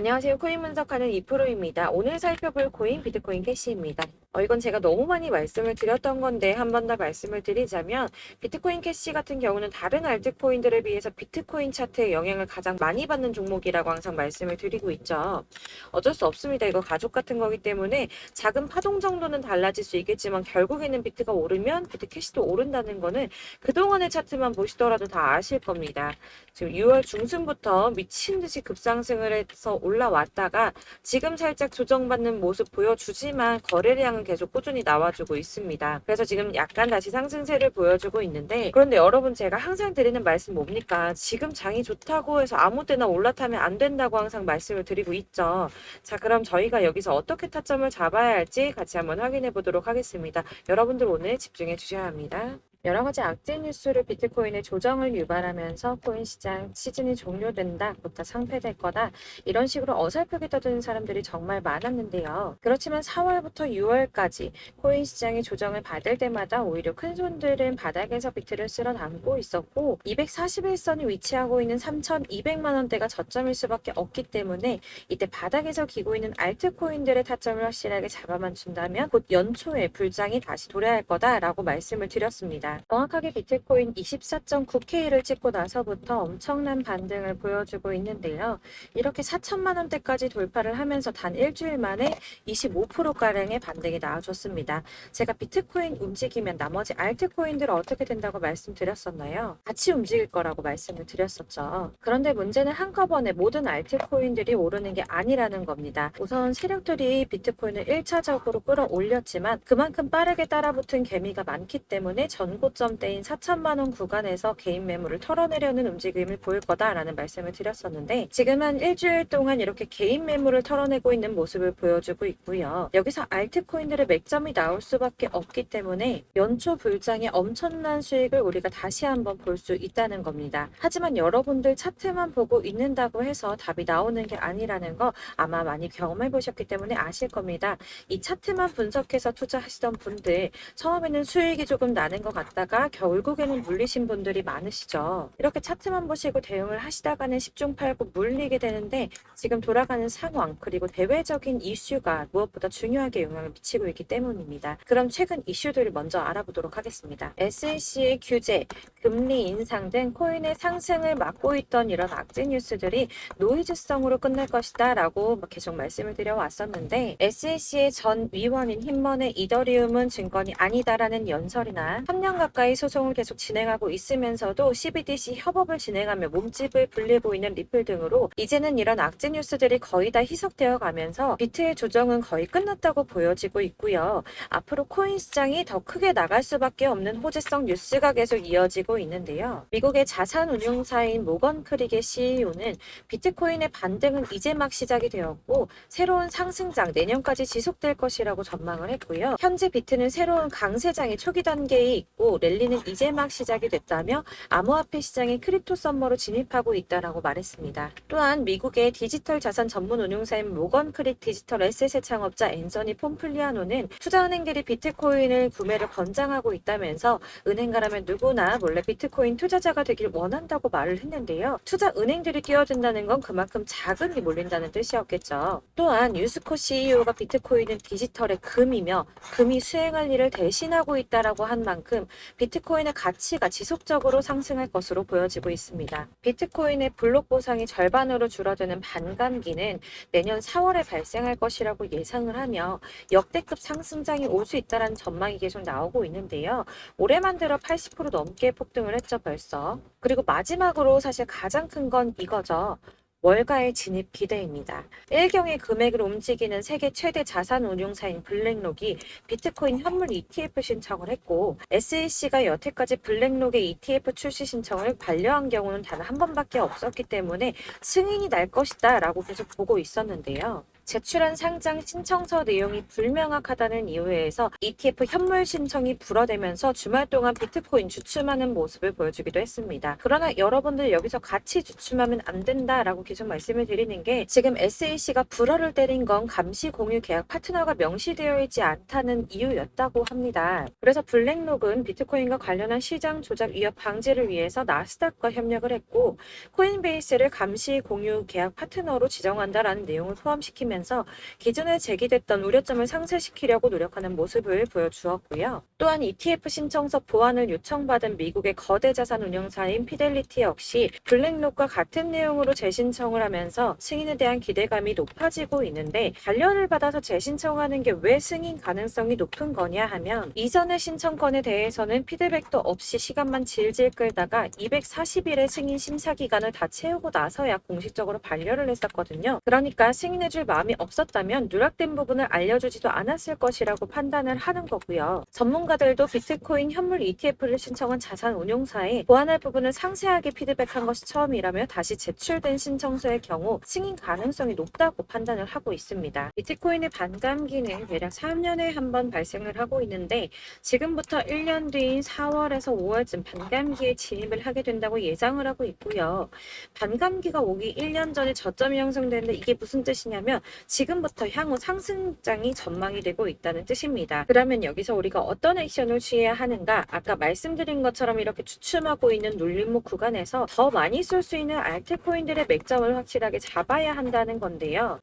안녕하세요. 코인 분석하는 이프로입니다. 오늘 살펴볼 코인 비트코인 캐시입니다. 어, 이건 제가 너무 많이 말씀을 드렸던 건데 한 번 더 말씀을 드리자면 비트코인 캐시 같은 경우는 다른 알트코인들에 비해서 비트코인 차트의 영향을 가장 많이 받는 종목이라고 항상 말씀을 드리고 있죠. 어쩔 수 없습니다. 이거 가족 같은 거기 때문에 작은 파동 정도는 달라질 수 있겠지만 결국에는 비트가 오르면 비트 캐시도 오른다는 거는 그동안의 차트만 보시더라도 다 아실 겁니다. 지금 6월 중순부터 미친 듯이 급상승을 해서 올라왔다가 지금 살짝 조정받는 모습 보여주지만 거래량 은 계속 꾸준히 나와주고 있습니다. 그래서 지금 약간 다시 상승세를 보여주고 있는데 그런데 여러분 제가 항상 드리는 말씀 뭡니까? 지금 장이 좋다고 해서 아무 때나 올라타면 안 된다고 항상 말씀을 드리고 있죠. 자 그럼 저희가 여기서 어떻게 타점을 잡아야 할지 같이 한번 확인해 보도록 하겠습니다. 여러분들 오늘 집중해 주셔야 합니다. 여러 가지 악재 뉴스를 비트코인의 조정을 유발하면서 코인 시장 시즌이 종료된다 부터 상폐될 거다 이런 식으로 어설프게 떠드는 사람들이 정말 많았는데요. 그렇지만 4월부터 6월까지 코인 시장이 조정을 받을 때마다 오히려 큰 손들은 바닥에서 비트를 쓸어 담고 있었고 241선이 위치하고 있는 3,200만 원대가 저점일 수밖에 없기 때문에 이때 바닥에서 기고 있는 알트코인들의 타점을 확실하게 잡아만 준다면 곧 연초에 불장이 다시 도래할 거다라고 말씀을 드렸습니다. 정확하게 비트코인 24.9K를 찍고 나서부터 엄청난 반등을 보여주고 있는데요. 이렇게 4천만 원대까지 돌파를 하면서 단 일주일 만에 25%가량의 반등이 나와줬습니다. 제가 비트코인 움직이면 나머지 알트코인들은 어떻게 된다고 말씀드렸었나요? 같이 움직일 거라고 말씀을 드렸었죠. 그런데 문제는 한꺼번에 모든 알트코인들이 오르는 게 아니라는 겁니다. 우선 세력들이 비트코인을 1차적으로 끌어올렸지만 그만큼 빠르게 따라붙은 개미가 많기 때문에 전 고점대인 4천만 원 구간에서 개인 매물을 털어내려는 움직임을 보일 거다라는 말씀을 드렸었는데 지금은 일주일 동안 이렇게 개인 매물을 털어내고 있는 모습을 보여주고 있고요. 여기서 알트코인들의 맥점이 나올 수밖에 없기 때문에 연초 불장의 엄청난 수익을 우리가 다시 한번 볼 수 있다는 겁니다. 하지만 여러분들 차트만 보고 있는다고 해서 답이 나오는 게 아니라는 거 아마 많이 경험해 보셨기 때문에 아실 겁니다. 이 차트만 분석해서 투자하시던 분들 처음에는 수익이 조금 나는 것 같 다가 결국에는 물리신 분들이 많으시죠. 이렇게 차트만 보시고 대응을 하시다가는 10중 8구 물리게 되는데 지금 돌아가는 상황 그리고 대외적인 이슈가 무엇보다 중요하게 영향을 미치고 있기 때문입니다. 그럼 최근 이슈들을 먼저 알아보도록 하겠습니다. SEC의 규제, 금리 인상 등 코인의 상승을 막고 있던 이런 악재 뉴스들이 노이즈성으로 끝날 것이다 라고 계속 말씀을 드려왔었는데 SEC의 전 위원인 힘먼의 이더리움은 증권이 아니다라는 연설이나 3년 가까이 소송을 계속 진행하고 있으면서도 CBDC 협업을 진행하며 몸집을 불리고 있는 리플 등으로 이제는 이런 악재 뉴스들이 거의 다 희석되어 가면서 비트의 조정은 거의 끝났다고 보여지고 있고요. 앞으로 코인 시장이 더 크게 나갈 수밖에 없는 호재성 뉴스가 계속 이어지고 있는데요. 미국의 자산 운용사인 모건 크릭의 CEO는 비트코인의 반등은 이제 막 시작이 되었고 새로운 상승장 내년까지 지속될 것이라고 전망을 했고요. 현재 비트는 새로운 강세장의 초기 단계에 있고 랠리는 이제 막 시작이 됐다며 암호화폐 시장의 크립토 썸머로 진입하고 있다라고 말했습니다. 또한 미국의 디지털 자산 전문 운용사인 모건 크릭 디지털 에셋의 창업자 앤서니 폼플리아노는 투자은행들이 비트코인을 구매를 권장하고 있다면서 은행가라면 누구나 몰래 비트코인 투자자가 되길 원한다고 말을 했는데요. 투자 은행들이 끼어든다는 건 그만큼 자금이 몰린다는 뜻이었겠죠. 또한 유스코 CEO가 비트코인은 디지털의 금이며 금이 수행할 일을 대신하고 있다라고 한 만큼 비트코인의 가치가 지속적으로 상승할 것으로 보여지고 있습니다. 비트코인의 블록 보상이 절반으로 줄어드는 반감기는 내년 4월에 발생할 것이라고 예상을 하며 역대급 상승장이 올 수 있다는 전망이 계속 나오고 있는데요. 올해만 들어 80% 넘게 폭등을 했죠 벌써. 그리고 마지막으로 사실 가장 큰 건 이거죠. 월가의 진입 기대입니다. 일경의 금액을 움직이는 세계 최대 자산 운용사인 블랙록이 비트코인 현물 ETF 신청을 했고 SEC가 여태까지 블랙록의 ETF 출시 신청을 반려한 경우는 단 한 번밖에 없었기 때문에 승인이 날 것이다 라고 계속 보고 있었는데요. 제출한 상장 신청서 내용이 불명확하다는 이유에서 ETF 현물 신청이 불어대면서 주말 동안 비트코인 주춤하는 모습을 보여주기도 했습니다. 그러나 여러분들 여기서 같이 주춤하면 안 된다라고 계속 말씀을 드리는 게 지금 SAC가 불어를 때린 건 감시 공유 계약 파트너가 명시되어 있지 않다는 이유였다고 합니다. 그래서 블랙록은 비트코인과 관련한 시장 조작 위협 방지를 위해서 나스닥과 협력을 했고 코인베이스를 감시 공유 계약 파트너로 지정한다라는 내용을 포함시키면서 기존에 제기됐던 우려점을 상쇄시키려고 노력하는 모습을 보여주었고요. 또한 ETF 신청서 보완을 요청받은 미국의 거대 자산 운용사인 피델리티 역시 블랙록과 같은 내용으로 재신청을 하면서 승인에 대한 기대감이 높아지고 있는데 관련을 받아서 재신청하는 게 왜 승인 가능성이 높은 거냐 하면 이전의 신청건에 대해서는 피드백도 없이 시간만 질질 끌다가 240일의 승인 심사 기간을 다 채우고 나서야 공식적으로 반려를 했었거든요. 그러니까 승인해줄 마음이 없었다면 누락된 부분을 알려주지도 않았을 것이라고 판단을 하는 거고요. 전문가들도 비트코인 현물 ETF를 신청한 자산 운용사에 보완할 부분을 상세하게 피드백한 것이 처음이라며 다시 제출된 신청서의 경우 승인 가능성이 높다고 판단을 하고 있습니다. 비트코인의 반감기는 대략 3년에 한 번 발생을 하고 있는데 지금부터 1년 뒤인 4월에서 5월쯤 반감기에 진입을 하게 된다고 예상을 하고 있고요. 반감기가 오기 1년 전에 저점이 형성되는데 이게 무슨 뜻이냐면 지금부터 향후 상승장이 전망이 되고 있다는 뜻입니다. 그러면 여기서 우리가 어떤 액션을 취해야 하는가? 아까 말씀드린 것처럼 이렇게 주춤하고 있는 눌림목 구간에서 더 많이 쏠 수 있는 알트코인들의 맥점을 확실하게 잡아야 한다는 건데요.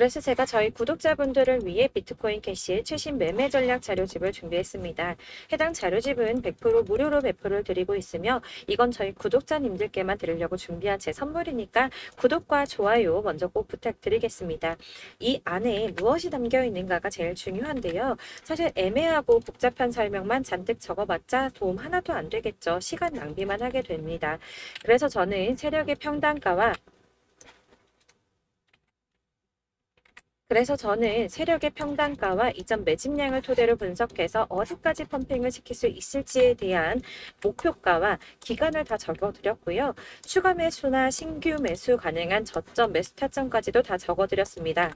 그래서 제가 저희 구독자분들을 위해 비트코인 캐시의 최신 매매 전략 자료집을 준비했습니다. 해당 자료집은 100% 무료로 배포를 드리고 있으며 이건 저희 구독자님들께만 드리려고 준비한 제 선물이니까 구독과 좋아요 먼저 꼭 부탁드리겠습니다. 이 안에 무엇이 담겨 있는가가 제일 중요한데요. 사실 애매하고 복잡한 설명만 잔뜩 적어봤자 도움 하나도 안 되겠죠. 시간 낭비만 하게 됩니다. 그래서 저는 세력의 평단가와 그래서 저는 세력의 평단가와 이전 매집량을 토대로 분석해서 어디까지 펌핑을 시킬 수 있을지에 대한 목표가와 기간을 다 적어드렸고요. 추가 매수나 신규 매수 가능한 저점 매수 타점까지도 다 적어드렸습니다.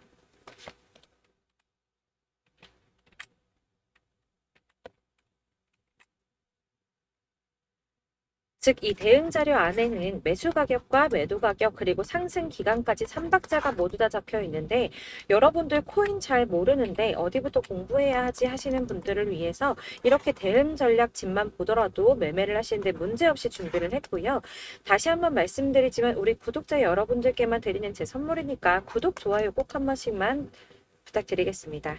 즉, 이 대응 자료 안에는 매수 가격과 매도 가격 그리고 상승 기간까지 3박자가 모두 다 잡혀 있는데 여러분들 코인 잘 모르는데 어디부터 공부해야 하지 하시는 분들을 위해서 이렇게 대응 전략 집만 보더라도 매매를 하시는데 문제없이 준비를 했고요. 다시 한번 말씀드리지만 우리 구독자 여러분들께만 드리는 제 선물이니까 구독, 좋아요 꼭 한 번씩만 부탁드리겠습니다.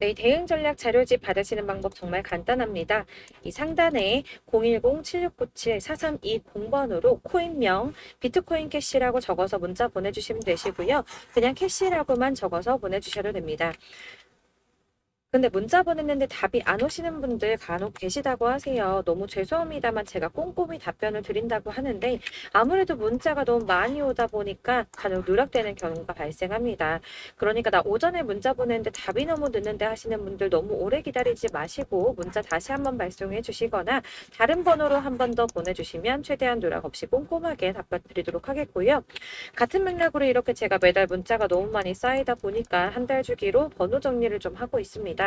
네, 대응 전략 자료집 받으시는 방법 정말 간단합니다. 이 상단에 010-7697-4320번으로 코인명 비트코인 캐시라고 적어서 문자 보내주시면 되시고요. 그냥 캐시라고만 적어서 보내주셔도 됩니다. 근데 문자 보냈는데 답이 안 오시는 분들 간혹 계시다고 하세요. 너무 죄송합니다만 제가 꼼꼼히 답변을 드린다고 하는데 아무래도 문자가 너무 많이 오다 보니까 간혹 누락되는 경우가 발생합니다. 그러니까 나 오전에 문자 보냈는데 답이 너무 늦는데 하시는 분들 너무 오래 기다리지 마시고 문자 다시 한번 발송해 주시거나 다른 번호로 한 번 더 보내주시면 최대한 누락 없이 꼼꼼하게 답변 드리도록 하겠고요. 같은 맥락으로 이렇게 제가 매달 문자가 너무 많이 쌓이다 보니까 한 달 주기로 번호 정리를 좀 하고 있습니다.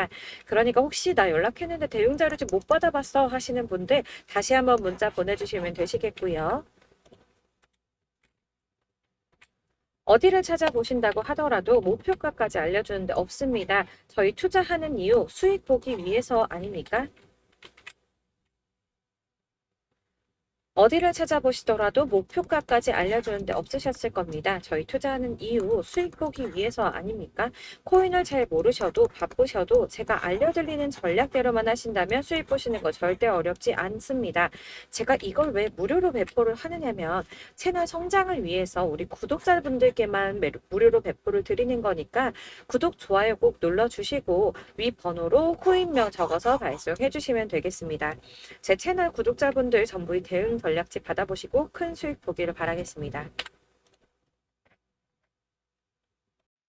그러니까 혹시 나 연락했는데 대응 자료집 못 받아봤어 하시는 분들 다시 한번 문자 보내주시면 되시겠고요. 어디를 찾아보신다고 하더라도 목표가까지 알려주는데 없습니다. 저희 투자하는 이유 수익 보기 위해서 아닙니까? 어디를 찾아보시더라도 목표가까지 알려주는데 없으셨을 겁니다. 저희 투자하는 이유 수익 보기 위해서 아닙니까? 코인을 잘 모르셔도 바쁘셔도 제가 알려드리는 전략대로만 하신다면 수익 보시는 거 절대 어렵지 않습니다. 제가 이걸 왜 무료로 배포를 하느냐면 채널 성장을 위해서 우리 구독자분들께만 매- 무료로 배포를 드리는 거니까 구독, 좋아요 꼭 눌러주시고 위 번호로 코인명 적어서 발송해 주시면 되겠습니다. 제 채널 구독자분들 전부 이 대응 전략집 받아보시고 큰 수익 보기를 바라겠습니다.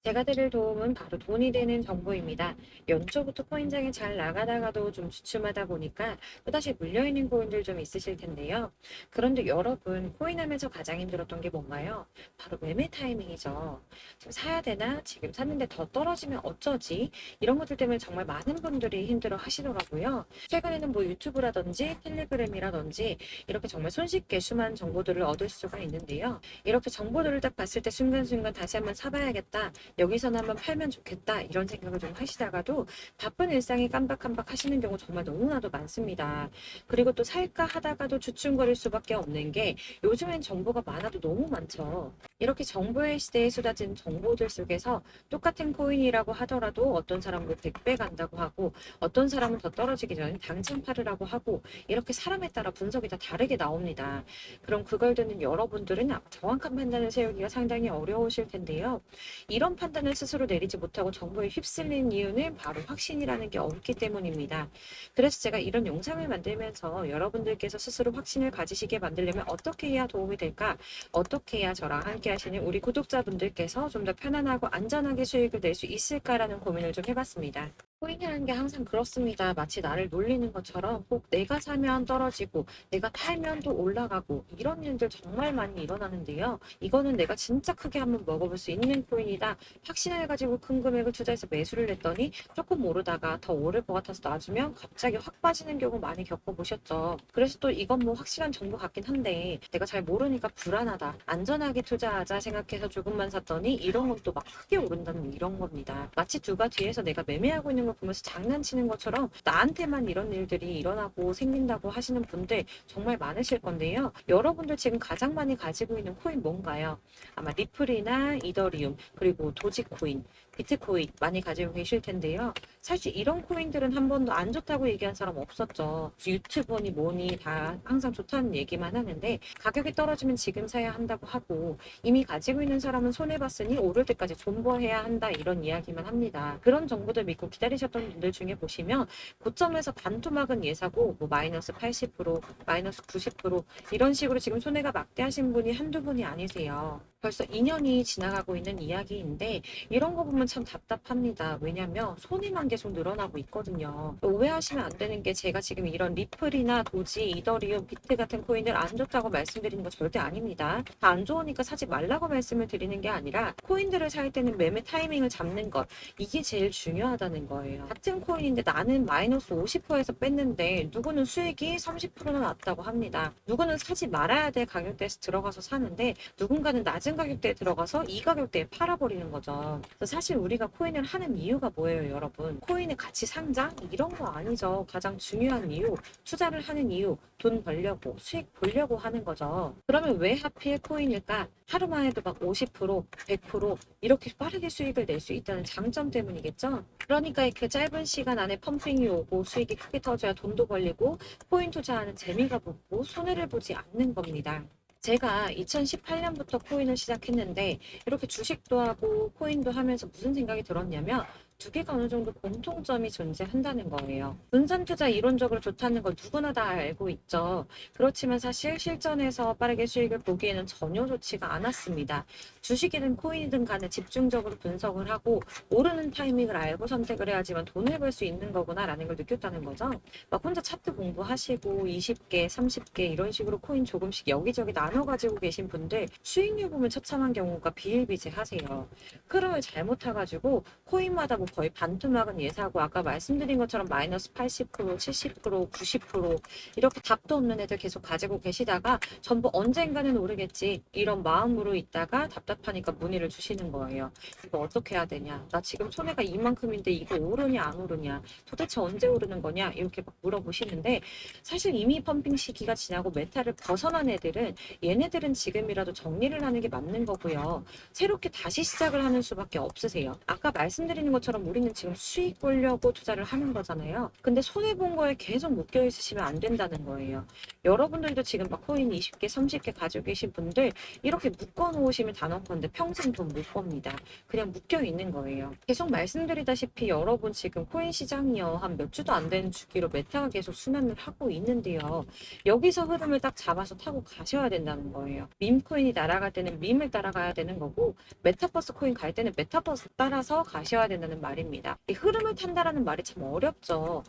제가 드릴 도움은 바로 돈이 되는 정보입니다. 연초부터 코인장이 잘 나가다가도 좀 주춤하다 보니까 또다시 물려있는 코인들 좀 있으실 텐데요. 그런데 여러분, 코인하면서 가장 힘들었던 게 뭔가요? 바로 매매 타이밍이죠. 지금 사야 되나? 지금 샀는데 더 떨어지면 어쩌지? 이런 것들 때문에 정말 많은 분들이 힘들어 하시더라고요. 최근에는 뭐 유튜브라든지 텔레그램이라든지 이렇게 정말 손쉽게 수많은 정보들을 얻을 수가 있는데요. 이렇게 정보들을 딱 봤을 때 순간순간 다시 한번 사봐야겠다. 여기서는 한번 팔면 좋겠다 이런 생각을 좀 하시다가도 바쁜 일상이 깜박깜박 하시는 경우 정말 너무나도 많습니다. 그리고 또 살까 하다가도 주춤거릴 수밖에 없는 게 요즘엔 정보가 많아도 너무 많죠. 이렇게 정보의 시대에 쏟아진 정보들 속에서 똑같은 코인이라고 하더라도 어떤 사람은 100배 간다고 하고 어떤 사람은 더 떨어지기 전에 당장 팔으라고 하고 이렇게 사람에 따라 분석이 다 다르게 나옵니다. 그럼 그걸 듣는 여러분들은 정확한 판단을 세우기가 상당히 어려우실 텐데요. 이런 판단을 스스로 내리지 못하고 정보에 휩쓸린 이유는 바로 확신이라는 게 없기 때문입니다. 그래서 제가 이런 영상을 만들면서 여러분들께서 스스로 확신을 가지시게 만들려면 어떻게 해야 도움이 될까? 어떻게 해야 저랑 함께 하시는 우리 구독자분들께서 좀 더 편안하고 안전하게 수익을 낼 수 있을까라는 고민을 좀 해봤습니다. 코인이라는 게 항상 그렇습니다. 마치 나를 놀리는 것처럼 꼭 내가 사면 떨어지고 내가 팔면 또 올라가고 이런 일들 정말 많이 일어나는데요. 이거는 내가 진짜 크게 한번 먹어볼 수 있는 코인이다. 확신을 가지고 큰 금액을 투자해서 매수를 했더니 조금 오르다가 더 오를 것 같아서 놔주면 갑자기 확 빠지는 경우 많이 겪어보셨죠. 그래서 또 이건 뭐 확실한 정보 같긴 한데 내가 잘 모르니까 불안하다. 안전하게 투자하자 생각해서 조금만 샀더니 이런 건 또 막 크게 오른다는 이런 겁니다. 마치 누가 뒤에서 내가 매매하고 있는 걸 보면서 장난치는 것처럼 나한테만 이런 일들이 일어나고 생긴다고 하시는 분들 정말 많으실 건데요. 여러분들 지금 가장 많이 가지고 있는 코인 뭔가요? 아마 리플이나 이더리움 그리고 도지코인 비트코인 많이 가지고 계실 텐데요. 사실 이런 코인들은 한 번도 안 좋다고 얘기한 사람 없었죠. 유튜버니 뭐니 다 항상 좋다는 얘기만 하는데 가격이 떨어지면 지금 사야 한다고 하고 이미 가지고 있는 사람은 손해봤으니 오를 때까지 존버해야 한다 이런 이야기만 합니다. 그런 정보들 믿고 기다리셨던 분들 중에 보시면 고점에서 반토막은 예사고 뭐 마이너스 80% 마이너스 90% 이런 식으로 지금 손해가 막대하신 분이 한두 분이 아니세요. 벌써 2년이 지나가고 있는 이야기인데 이런 거 보면 참 답답합니다. 왜냐면 손해만 계속 늘어나고 있거든요. 오해하시면 안 되는 게 제가 지금 이런 리플이나 도지, 이더리움, 비트 같은 코인들 안 좋다고 말씀드리는 거 절대 아닙니다. 다 안 좋으니까 사지 말라고 말씀을 드리는 게 아니라 코인들을 살 때는 매매 타이밍을 잡는 것 이게 제일 중요하다는 거예요. 같은 코인인데 나는 마이너스 50%에서 뺐는데 누구는 수익이 30%나 났다고 합니다. 누구는 사지 말아야 될 가격대에서 들어가서 사는데 누군가는 낮은 가격대에 들어가서 이 가격대에 팔아버리는 거죠. 그래서 사실 우리가 코인을 하는 이유가 뭐예요, 여러분? 코인의 가치 상장? 이런 거 아니죠. 가장 중요한 이유, 투자를 하는 이유, 돈 벌려고, 수익 보려고 하는 거죠. 그러면 왜 하필 코인일까? 하루만 해도 막 50%, 100% 이렇게 빠르게 수익을 낼 수 있다는 장점 때문이겠죠? 그러니까 그 짧은 시간 안에 펌핑이 오고 수익이 크게 터져야 돈도 벌리고 코인 투자하는 재미가 붙고 손해를 보지 않는 겁니다. 제가 2018년부터 코인을 시작했는데 이렇게 주식도 하고 코인도 하면서 무슨 생각이 들었냐면 두 개가 어느 정도 공통점이 존재한다는 거예요. 분산 투자 이론적으로 좋다는 걸 누구나 다 알고 있죠. 그렇지만 사실 실전에서 빠르게 수익을 보기에는 전혀 좋지가 않았습니다. 주식이든 코인이든 간에 집중적으로 분석을 하고 오르는 타이밍을 알고 선택을 해야지만 돈을 벌 수 있는 거구나라는 걸 느꼈다는 거죠. 막 혼자 차트 공부하시고 20개, 30개 이런 식으로 코인 조금씩 여기저기 나눠 가지고 계신 분들 수익률 보면 처참한 경우가 비일비재하세요. 흐름을 잘못 타가지고 코인마다 뭐 거의 반토막은 예사고 아까 말씀드린 것처럼 마이너스 80%, 70%, 90% 이렇게 답도 없는 애들 계속 가지고 계시다가 전부 언젠가는 오르겠지 이런 마음으로 있다가 답답하니까 문의를 주시는 거예요. 이거 어떻게 해야 되냐? 나 지금 손해가 이만큼인데 이거 오르냐 안 오르냐? 도대체 언제 오르는 거냐? 이렇게 막 물어보시는데 사실 이미 펌핑 시기가 지나고 메타를 벗어난 애들은 얘네들은 지금이라도 정리를 하는 게 맞는 거고요. 새롭게 다시 시작을 하는 수밖에 없으세요. 아까 말씀드리는 것처럼 것처럼 우리는 지금 수익 보려고 투자를 하는 거잖아요. 근데 손해 본 거에 계속 묶여 있으시면 안 된다는 거예요. 여러분들도 지금 막 코인 20개, 30개 가지고 계신 분들 이렇게 묶어 놓으시면 단언컨대 평생 돈 못 법니다. 그냥 묶여 있는 거예요. 계속 말씀드리다시피 여러분 지금 코인 시장이요. 한 몇 주도 안 되는 주기로 메타가 계속 순환을 하고 있는데요. 여기서 흐름을 딱 잡아서 타고 가셔야 된다는 거예요. 밈 코인이 날아갈 때는 밈을 따라가야 되는 거고 메타버스 코인 갈 때는 메타버스 따라서 가셔야 된다는 말입니다. 이 흐름을 탄다라는 말이 참 어렵죠.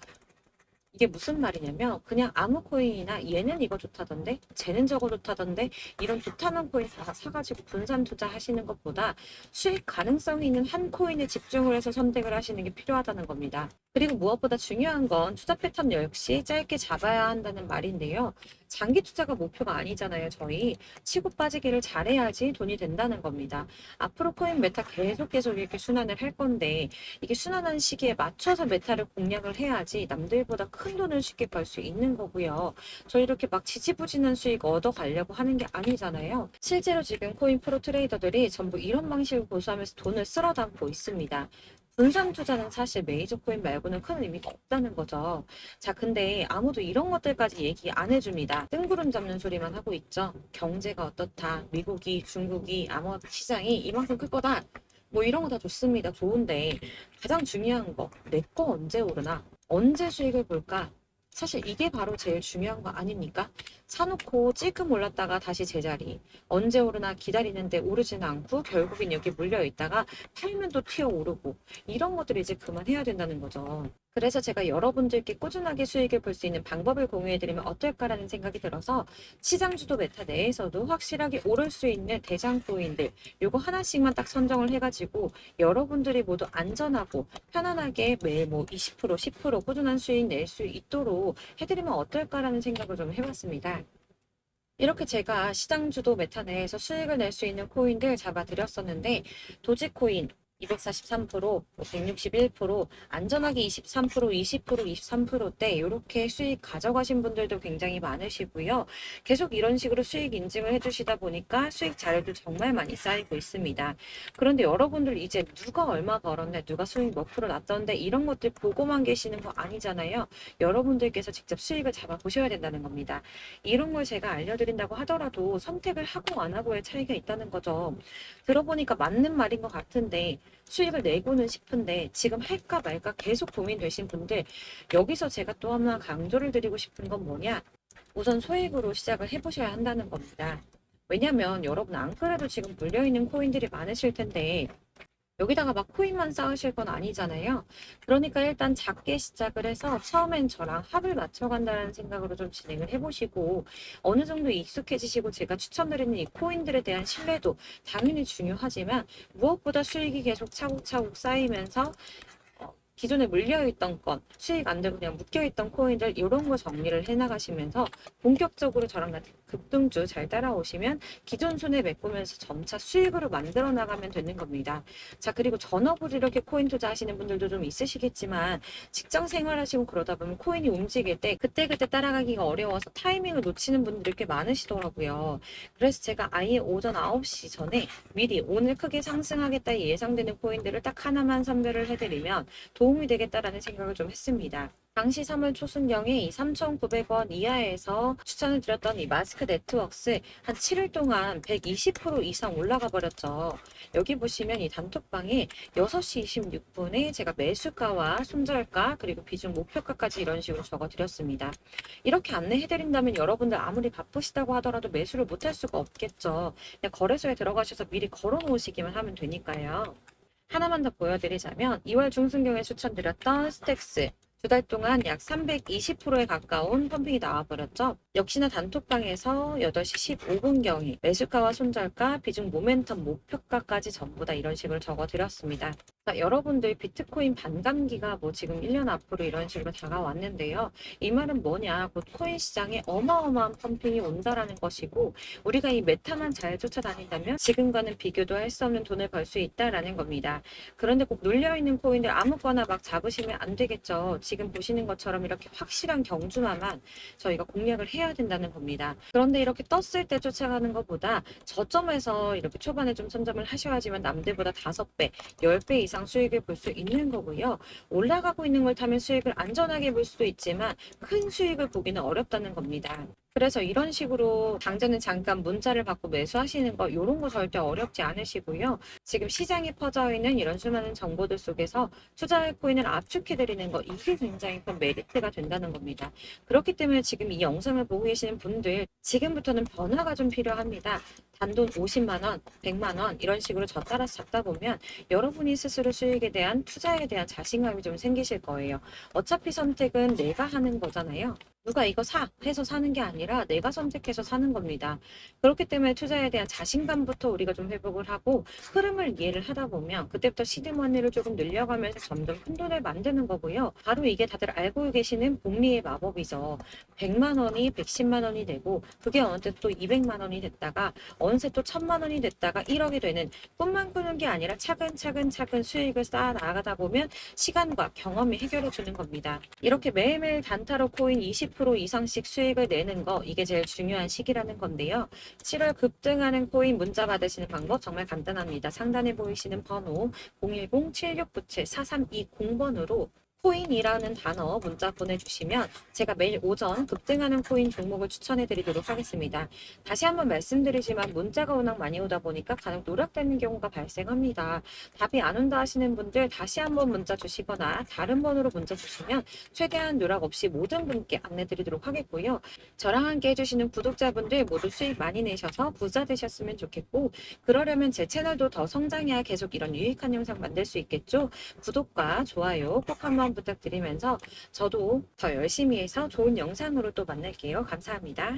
이게 무슨 말이냐면 그냥 아무 코인이나 얘는 이거 좋다던데 쟤는 저거 좋다던데 이런 좋다는 코인 다 사가지고 분산 투자하시는 것보다 수익 가능성이 있는 한 코인에 집중을 해서 선택을 하시는 게 필요하다는 겁니다. 그리고 무엇보다 중요한 건 투자 패턴 역시 짧게 잡아야 한다는 말인데요. 장기 투자가 목표가 아니잖아요, 저희. 치고 빠지기를 잘해야지 돈이 된다는 겁니다. 앞으로 코인 메타 계속 계속 이렇게 순환을 할 건데 이게 순환한 시기에 맞춰서 메타를 공략을 해야지 남들보다 큰 돈을 쉽게 벌 수 있는 거고요. 저 이렇게 막 지지부진한 수익 얻어 가려고 하는 게 아니잖아요. 실제로 지금 코인 프로 트레이더들이 전부 이런 방식을 고수하면서 돈을 쓸어 담고 있습니다. 분산 투자는 사실 메이저 코인 말고는 큰 의미가 없다는 거죠. 자, 근데 아무도 이런 것들까지 얘기 안 해줍니다. 뜬구름 잡는 소리만 하고 있죠. 경제가 어떻다. 미국이, 중국이, 암호화폐 시장이 이만큼 클 거다. 뭐 이런 거 다 좋습니다. 좋은데 가장 중요한 거, 내 거 언제 오르나? 언제 수익을 볼까? 사실 이게 바로 제일 중요한 거 아닙니까? 사놓고 찔끔 올랐다가 다시 제자리. 언제 오르나 기다리는데 오르지는 않고 결국엔 여기 물려 있다가 팔면 또 튀어 오르고 이런 것들을 이제 그만해야 된다는 거죠. 그래서 제가 여러분들께 꾸준하게 수익을 볼 수 있는 방법을 공유해드리면 어떨까라는 생각이 들어서 시장주도 메타 내에서도 확실하게 오를 수 있는 대장 코인들 요거 하나씩만 딱 선정을 해가지고 여러분들이 모두 안전하고 편안하게 매일 뭐 20% 10% 꾸준한 수익 낼 수 있도록 해드리면 어떨까라는 생각을 좀 해봤습니다. 이렇게 제가 시장주도 메타 내에서 수익을 낼 수 있는 코인들 잡아드렸었는데 도지코인 243%, 161%, 안전하게 23%, 20%, 23%대 이렇게 수익 가져가신 분들도 굉장히 많으시고요. 계속 이런 식으로 수익 인증을 해주시다 보니까 수익 자료도 정말 많이 쌓이고 있습니다. 그런데 여러분들 이제 누가 얼마 벌었네, 누가 수익 몇 프로 났던데 이런 것들 보고만 계시는 거 아니잖아요. 여러분들께서 직접 수익을 잡아 보셔야 된다는 겁니다. 이런 걸 제가 알려드린다고 하더라도 선택을 하고 안 하고의 차이가 있다는 거죠. 들어보니까 맞는 말인 것 같은데 수익을 내고는 싶은데 지금 할까 말까 계속 고민되신 분들 여기서 제가 또 하나 강조를 드리고 싶은 건 뭐냐 우선 소액으로 시작을 해보셔야 한다는 겁니다. 왜냐면 여러분 안 그래도 지금 물려있는 코인들이 많으실 텐데 여기다가 막 코인만 쌓으실 건 아니잖아요. 그러니까 일단 작게 시작을 해서 처음엔 저랑 합을 맞춰간다는 생각으로 좀 진행을 해보시고 어느 정도 익숙해지시고 제가 추천드리는 이 코인들에 대한 신뢰도 당연히 중요하지만 무엇보다 수익이 계속 차곡차곡 쌓이면서 어, 기존에 물려있던 건 수익 안 되고 그냥 묶여있던 코인들 이런 거 정리를 해나가시면서 본격적으로 저랑 같은 급등주 잘 따라오시면 기존 손해 메꾸면서 점차 수익으로 만들어 나가면 되는 겁니다. 자 그리고 전업으로 이렇게 코인 투자하시는 분들도 좀 있으시겠지만 직장 생활하시고 그러다 보면 코인이 움직일 때 그때그때 따라가기가 어려워서 타이밍을 놓치는 분들이 꽤 많으시더라고요. 그래서 제가 아예 오전 9시 전에 미리 오늘 크게 상승하겠다 예상되는 코인들을 딱 하나만 선별을 해드리면 도움이 되겠다라는 생각을 좀 했습니다. 당시 3월 초순경에 이 3,900원 이하에서 추천을 드렸던 이 마스크 네트워크스 한 7일 동안 120% 이상 올라가 버렸죠. 여기 보시면 이 단톡방에 6시 26분에 제가 매수가와 손절가 그리고 비중 목표가까지 이런 식으로 적어 드렸습니다. 이렇게 안내해 드린다면 여러분들 아무리 바쁘시다고 하더라도 매수를 못할 수가 없겠죠. 그냥 거래소에 들어가셔서 미리 걸어 놓으시기만 하면 되니까요. 하나만 더 보여드리자면 2월 중순경에 추천드렸던 스택스 두 달 동안 약 320%에 가까운 펌핑이 나와버렸죠. 역시나 단톡방에서 8시 15분경에 매수가와 손절가, 비중 모멘텀 목표가까지 전부 다 이런 식으로 적어드렸습니다. 자, 여러분들 비트코인 반감기가 뭐 지금 1년 앞으로 이런 식으로 다가왔는데요. 이 말은 뭐냐? 곧 코인 시장에 어마어마한 펌핑이 온다라는 것이고 우리가 이 메타만 잘 쫓아다닌다면 지금과는 비교도 할 수 없는 돈을 벌 수 있다라는 겁니다. 그런데 꼭 눌려 있는 코인들 아무거나 막 잡으시면 안 되겠죠. 지금 보시는 것처럼 이렇게 확실한 경주마만 저희가 공략을 해야 된다는 겁니다. 그런데 이렇게 떴을 때 쫓아가는 것보다 저점에서 이렇게 초반에 좀 선점을 하셔야지만 남들보다 5배, 10배 이상 수익을 볼 수 있는 거고요. 올라가고 있는 걸 타면 수익을 안전하게 볼 수도 있지만 큰 수익을 보기는 어렵다는 겁니다. 그래서 이런 식으로 당장은 잠깐 문자를 받고 매수하시는 거 이런 거 절대 어렵지 않으시고요. 지금 시장에 퍼져 있는 이런 수많은 정보들 속에서 투자할 코인을 압축해 드리는 거 이게 굉장히 큰 메리트가 된다는 겁니다. 그렇기 때문에 지금 이 영상을 보고 계시는 분들 지금부터는 변화가 좀 필요합니다. 단돈 50만 원, 100만 원 이런 식으로 저 따라서 잡다 보면 여러분이 스스로 수익에 대한 투자에 대한 자신감이 좀 생기실 거예요. 어차피 선택은 내가 하는 거잖아요. 누가 이거 사 해서 사는 게 아니라 내가 선택해서 사는 겁니다. 그렇기 때문에 투자에 대한 자신감부터 우리가 좀 회복을 하고 흐름을 이해를 하다 보면 그때부터 시드머니를 조금 늘려가면서 점점 큰 돈을 만드는 거고요. 바로 이게 다들 알고 계시는 복리의 마법이죠. 100만 원이 110만 원이 되고 그게 어느새 또 200만 원이 됐다가 어느새 또 1000만 원이 됐다가 1억이 되는 꿈만 꾸는 게 아니라 차근차근 차근 수익을 쌓아 나가다 보면 시간과 경험이 해결해 주는 겁니다. 이렇게 매일매일 단타로 코인 20% 이상씩 수익을 내는 거 이게 제일 중요한 시기라는 건데요. 7월 급등하는 코인 문자 받으시는 방법 정말 간단합니다. 상단에 보이시는 번호 010-7697-4320번으로 코인이라는 단어 문자 보내주시면 제가 매일 오전 급등하는 코인 종목을 추천해 드리도록 하겠습니다. 다시 한번 말씀드리지만 문자가 워낙 많이 오다 보니까 간혹 누락되는 경우가 발생합니다. 답이 안 온다 하시는 분들 다시 한번 문자 주시거나 다른 번호로 문자 주시면 최대한 누락 없이 모든 분께 안내 드리도록 하겠고요. 저랑 함께 해주시는 구독자분들 모두 수익 많이 내셔서 부자 되셨으면 좋겠고 그러려면 제 채널도 더 성장해야 계속 이런 유익한 영상 만들 수 있겠죠. 구독과 좋아요 꼭 한번 부탁드리면서 저도 더 열심히 해서 좋은 영상으로 또 만날게요. 감사합니다.